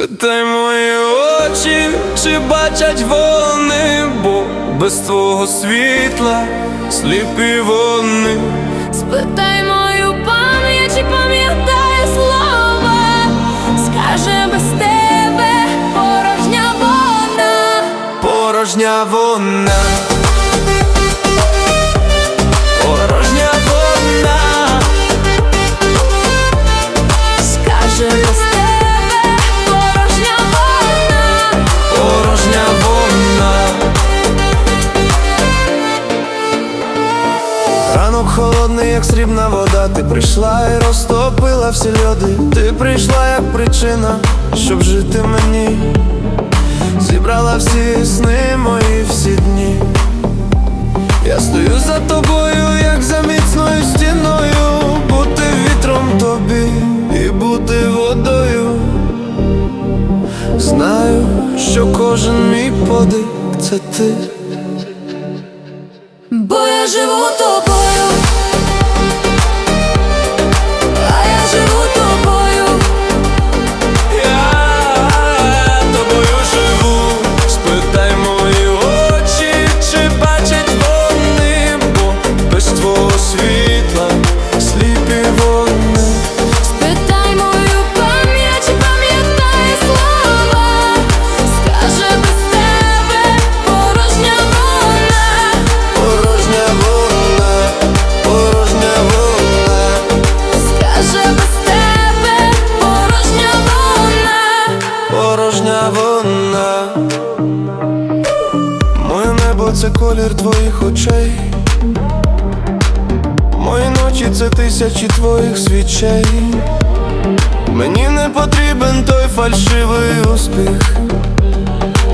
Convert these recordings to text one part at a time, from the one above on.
Спитай мої очі, чи бачать вони, бо без твого світла сліпі вони. Спитай мою пам'ять, чи пам'ятає слова, скаже без тебе порожня вона. Порожня вона. Холодний, як срібна вода. Ти прийшла і розтопила всі льоди. Ти прийшла як причина, щоб жити мені. Зібрала всі сни мої всі дні. Я стою за тобою, як за міцною стіною. Бути вітром тобі і бути водою. Знаю, що кожен мій подих це ти. Бо я живу тобою, колір твоїх очей. Мої ночі це тисячі твоїх свічей. Мені не потрібен той фальшивий успіх.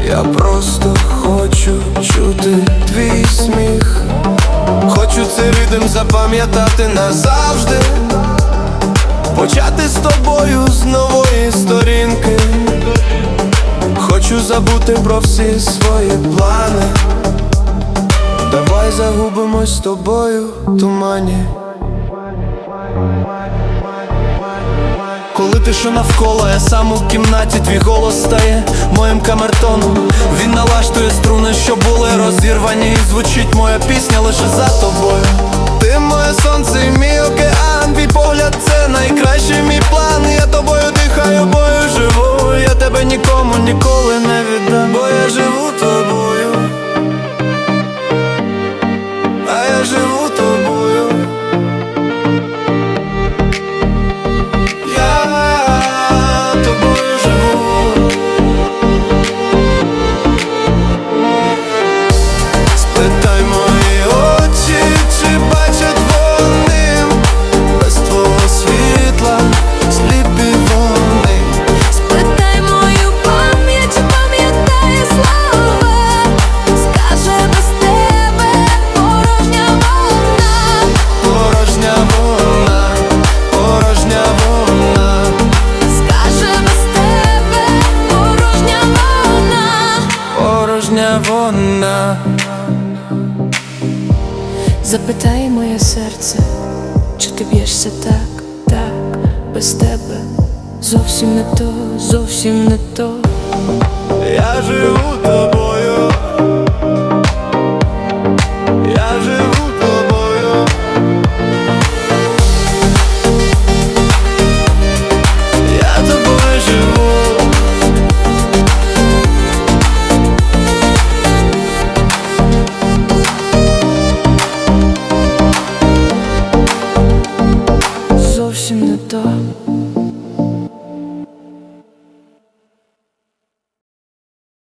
Я просто хочу чути твій сміх. Хочу цей ритм запам'ятати назавжди. Почати з тобою з нової сторінки. Хочу забути про всі свої плани. Давай загубимось з тобою тумані. Коли ти що навколо, я сам у кімнаті, твій голос стає моїм камертоном. Він налаштує струни, що були розірвані, і звучить моя пісня лише за тобою. Ти моє сонце і мій океан, твій Порожня вона. Запитай моє серце, чи ти б'єшся так, так, без тебе зовсім не то, зовсім не то. Я живу тобою,